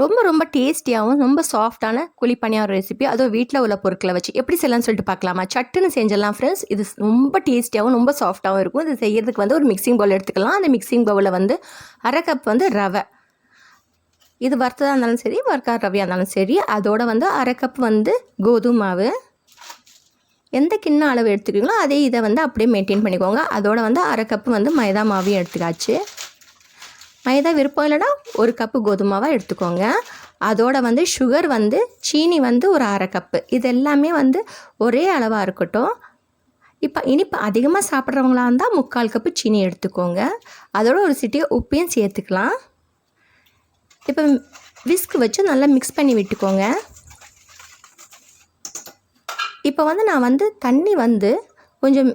ரொம்ப ரொம்ப டேஸ்டியாகவும் ரொம்ப சாஃப்டான குழிப்பணியார ரெசிபி அதுவும் வீட்டில் உள்ள பொருட்களை வச்சு எப்படி செய்யலாம்னு சொல்லிட்டு பார்க்கலாமா? சட்டுன்னு செஞ்சிடலாம் ஃப்ரெண்ட்ஸ் இது ரொம்ப டேஸ்டியாகவும் ரொம்ப சாஃப்டாகவும் இருக்கும். இது செய்யறதுக்கு வந்து ஒரு மிக்சிங் பவுல் எடுத்துக்கலாம். அந்த மிக்சிங் பவுலில் வந்து அரை கப் வந்து ரவை. இது வறுத்ததாக இருந்தாலும் சரி வறுக்காத ரவையாக இருந்தாலும் சரி அதோட வந்து அரை கப் வந்து கோதுமை மாவு. எந்த கிண்ண அளவு எடுத்துக்கிறீங்களோ அதே இதை வந்து அப்படியே மெயின்டைன் பண்ணிக்கோங்க. அதோட வந்து அரை கப்பு வந்து மைதா மாவையும் எடுத்துக்காச்சு. மைதா விருப்பம் இல்லைன்னா ஒரு கப்பு கோதுமாவாக எடுத்துக்கோங்க. அதோட வந்து சுகர் வந்து சீனி வந்து ஒரு அரை கப்பு இது எல்லாமே வந்து ஒரே அளவாக இருக்கட்டும். இப்போ இனிப்பு அதிகமாக சாப்பிட்றவங்களா இருந்தால் முக்கால் கப்பு சீனி எடுத்துக்கோங்க. அதோட ஒரு சிட்டியை உப்பையும் சேர்த்துக்கலாம். இப்போ விஸ்க் வச்சு நல்லா மிக்ஸ் பண்ணி விட்டுக்கோங்க. இப்போ வந்து நான் வந்து தண்ணி வந்து கொஞ்சம்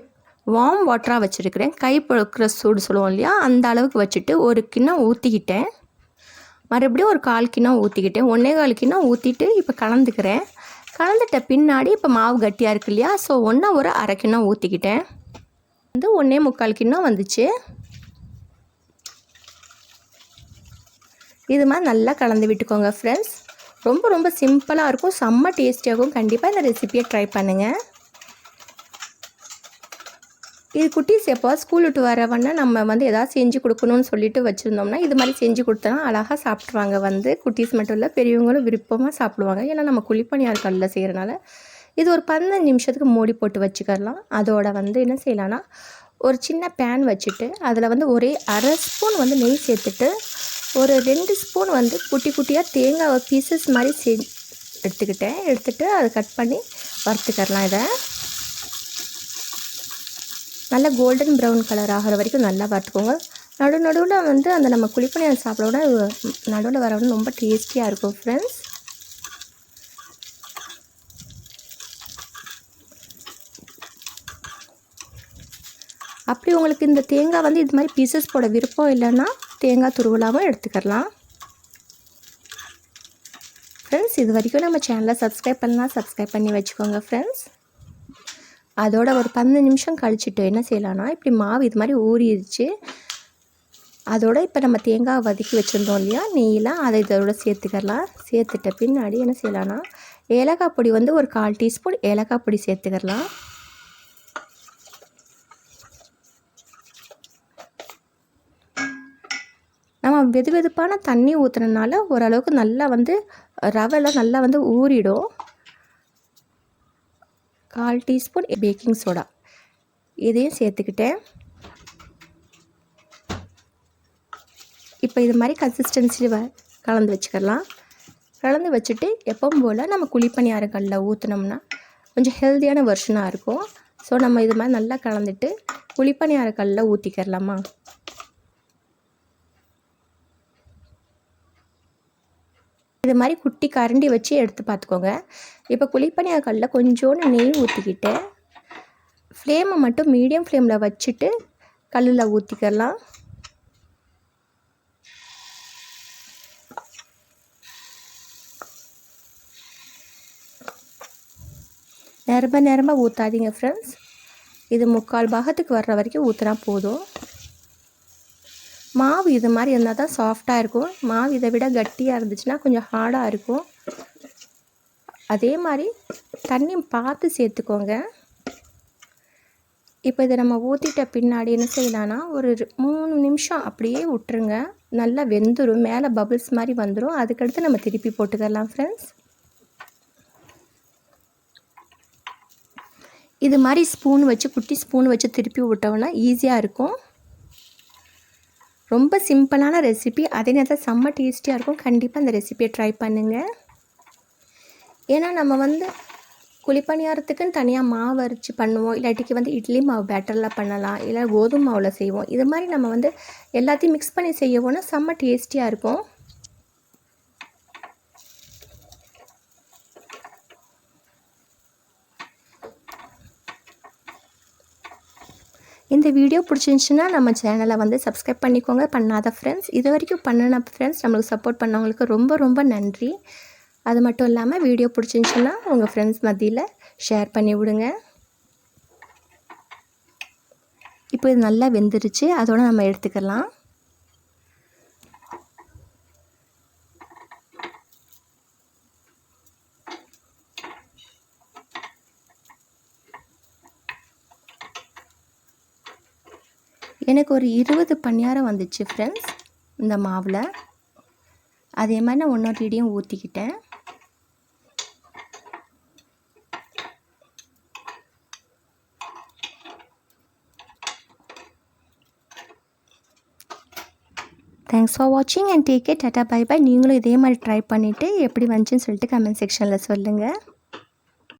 வார்ம் வாட்டராக வச்சுருக்கிறேன். கை பழுக்கிற சூடு சொல்லுவோம் இல்லையா? அந்த அளவுக்கு வச்சுட்டு ஒரு கிண்ணம் ஊற்றிக்கிட்டேன் மறுபடியும் ஒரு கால் கிண்ணம் ஊற்றிக்கிட்டேன் ஒன்றே கால் கிண்ணம் ஊற்றிட்டு இப்போ கலந்துக்கிறேன். கலந்துட்ட பின்னாடி இப்போ மாவு கட்டியாக இருக்கு இல்லையா? ஸோ ஒன்றா ஒரு அரை கிண்ணம் ஊற்றிக்கிட்டேன் வந்து ஒன்றே முக்கால் கிண்ணம் வந்துச்சு. இது மாதிரி நல்லா கலந்து விட்டுக்கோங்க ஃப்ரெண்ட்ஸ் ரொம்ப ரொம்ப சிம்பிளாக இருக்கும். செம்ம டேஸ்டியாகவும் கண்டிப்பாக இந்த ரெசிபியை ட்ரை பண்ணுங்கள் இது குட்டீஸ் எப்போ ஸ்கூல் விட்டு வரவொன்னே நம்ம வந்து எதாவது செஞ்சு கொடுக்கணும்னு சொல்லிட்டு வச்சுருந்தோம்னா இது மாதிரி செஞ்சு கொடுத்தோன்னா அழகாக சாப்பிட்ருவாங்க வந்து. குட்டீஸ் மட்டும் இல்லை பெரியவங்களும் விருப்பமாக சாப்பிடுவாங்க. ஏன்னா நம்ம குழிப்பணியார் கல்லில் செய்கிறனால இது ஒரு பதினஞ்சு நிமிஷத்துக்கு மூடி போட்டு வச்சுக்கலாம் அதோட வந்து என்ன செய்யலாம்னா ஒரு சின்ன பேன் வச்சுட்டு அதில் வந்து ஒரே அரை ஸ்பூன் வந்து நெய் சேர்த்துட்டு ஒரு ரெண்டு ஸ்பூன் வந்து குட்டி குட்டியாக தேங்காய் பீசஸ் மாதிரி செ எடுத்துக்கிட்டேன். எடுத்துகிட்டு அதை கட் பண்ணி வறுத்துக்கரலாம் இதை. நல்லா கோல்டன் ப்ரௌன் கலர் ஆகிற வரைக்கும் நல்லா வறுத்துக்கோங்க நடு நடுவில் வந்து அந்த நம்ம குழிப்பணியார் சாப்பிடோட நடுவில் வர ரொம்ப டேஸ்டியாக இருக்கும் ஃப்ரெண்ட்ஸ் அப்படி உங்களுக்கு இந்த தேங்காய் வந்து இது மாதிரி பீசஸ் போட விருப்பம் இல்லைன்னா தேங்காய் துருவலாகவும் எடுத்துக்கலாம். ஃப்ரெண்ட்ஸ் இது வரைக்கும் நம்ம சேனலை சப்ஸ்கிரைப் பண்ணலாம் சப்ஸ்கிரைப் பண்ணி வச்சுக்கோங்க ஃப்ரெண்ட்ஸ் அதோட ஒரு பதினஞ்சு நிமிஷம் கழிச்சிட்டு என்ன செய்யலாம்னா இப்படி மாவு இது மாதிரி ஊறிடுச்சு. அதோட இப்போ நம்ம தேங்காய் வதக்கி வச்சுருந்தோம் இல்லையா நெய்யெலாம் அதை இதோட சேர்த்துக்கலாம். சேர்த்துட்ட பின்னாடி என்ன செய்யலாம்னா ஏலக்காய் பொடி வந்து ஒரு கால் டீஸ்பூன் ஏலக்காய் பொடி சேர்த்துக்கலாம். நம்ம வெது வெதுப்பான தண்ணி ஊற்றுறதுனால ஓரளவுக்கு நல்லா வந்து ரவைலாம் நல்லா வந்து ஊறிடும். கால் டீஸ்பூன் பேக்கிங் சோடா. இதையும் சேர்த்துக்கிட்டேன். இப்போ இது மாதிரி கன்சிஸ்டன்சியில் வ கலந்து வச்சுக்கலாம். கலந்து வச்சுட்டு எப்பவும் போல் நம்ம குழிப்பணியாரங்களில் ஊற்றினோம்னா கொஞ்சம் ஹெல்த்தியான வெர்ஷனாக இருக்கும். ஸோ நம்ம இது மாதிரி நல்லா கலந்துட்டு குழிப்பணியாரங்களில் ஊற்றிக்கிறலாமா இது மாதிரி குட்டி கரண்டி வச்சு எடுத்து பார்த்துக்கோங்க. இப்போ குழிப்பணியாக கல்லில் கொஞ்சோண்டு நெய் ஊற்றிக்கிட்டு ஃப்ளேமை மட்டும் மீடியம் ஃப்ளேமில் வச்சுட்டு கல்லில் ஊற்றிக்கலாம் நிரம்ப நிரம்ப ஊற்றாதீங்க ஃப்ரெண்ட்ஸ் இது முக்கால் பாகத்துக்கு வர்ற வரைக்கும் ஊற்றினா போதும். மாவு இது மாதிரி இருந்தால் தான் சாஃப்டாக இருக்கும். மாவு இதை விட கட்டியாக இருந்துச்சுன்னா கொஞ்சம் ஹார்டாக இருக்கும். அதே மாதிரி தண்ணி பார்த்து சேர்த்துக்கோங்க. இப்போ இதை நம்ம ஊற்றிட்ட பின்னாடி என்ன செய்யலான்னா ஒரு மூணு நிமிஷம் அப்படியே விட்டுருங்க. நல்லா வெந்துடும் மேலே பபிள்ஸ் மாதிரி வந்துடும் அதுக்கடுத்து நம்ம திருப்பி போட்டுக்கலாம் ஃப்ரெண்ட்ஸ் இது மாதிரி ஸ்பூன் வச்சு குட்டி ஸ்பூன் வச்சு திருப்பி விட்டோம்னா ஈஸியாக இருக்கும். ரொம்ப சிம்பிளான ரெசிபி அதே நேரத்தில் செம்ம டேஸ்டியாக இருக்கும். கண்டிப்பாக அந்த ரெசிபியை ட்ரை பண்ணுங்கள் ஏன்னா நம்ம வந்து குழிப்பணியாரத்துக்குன்னு தனியாக மாவு அரைச்சி பண்ணுவோம். இல்லாட்டிக்கு வந்து இட்லி மாவு பேட்டரில் பண்ணலாம். இல்லை கோதுமை மாவில் செய்வோம். இது மாதிரி நம்ம வந்து எல்லாத்தையும் மிக்ஸ் பண்ணி செய்யவோன்னா செம்ம டேஸ்டியாக இருக்கும். இந்த வீடியோ பிடிச்சிருந்துச்சுன்னா நம்ம சேனலை வந்து சப்ஸ்கிரைப் பண்ணிக்கோங்க. பண்ணாத ஃப்ரெண்ட்ஸ் இது வரைக்கும் பண்ணின ஃப்ரெண்ட்ஸ் நம்மளுக்கு சப்போர்ட் பண்ணவங்களுக்கு ரொம்ப ரொம்ப நன்றி. அது மட்டும் இல்லாமல் வீடியோ பிடிச்சிருந்துச்சுன்னா உங்கள் ஃப்ரெண்ட்ஸ் மத்தியில் ஷேர் பண்ணி விடுங்க. இப்போ இது நல்லா வெந்துருச்சு அதோடு நம்ம எடுத்துக்கலாம். எனக்கு ஒரு இருபது பணியாரம் வந்துச்சு ஃப்ரெண்ட்ஸ் இந்த மாவில். அதே மாதிரி நான் ஒன்றொரு இடியும் ஊற்றிக்கிட்டேன் தேங்க்ஸ் ஃபார் வாட்சிங் and take care tata bye bye நீங்களும் இதே மாதிரி ட்ரை பண்ணிவிட்டு எப்படி வந்துச்சுன்னு சொல்லிட்டு கமெண்ட் செக்ஷனில் சொல்லுங்கள்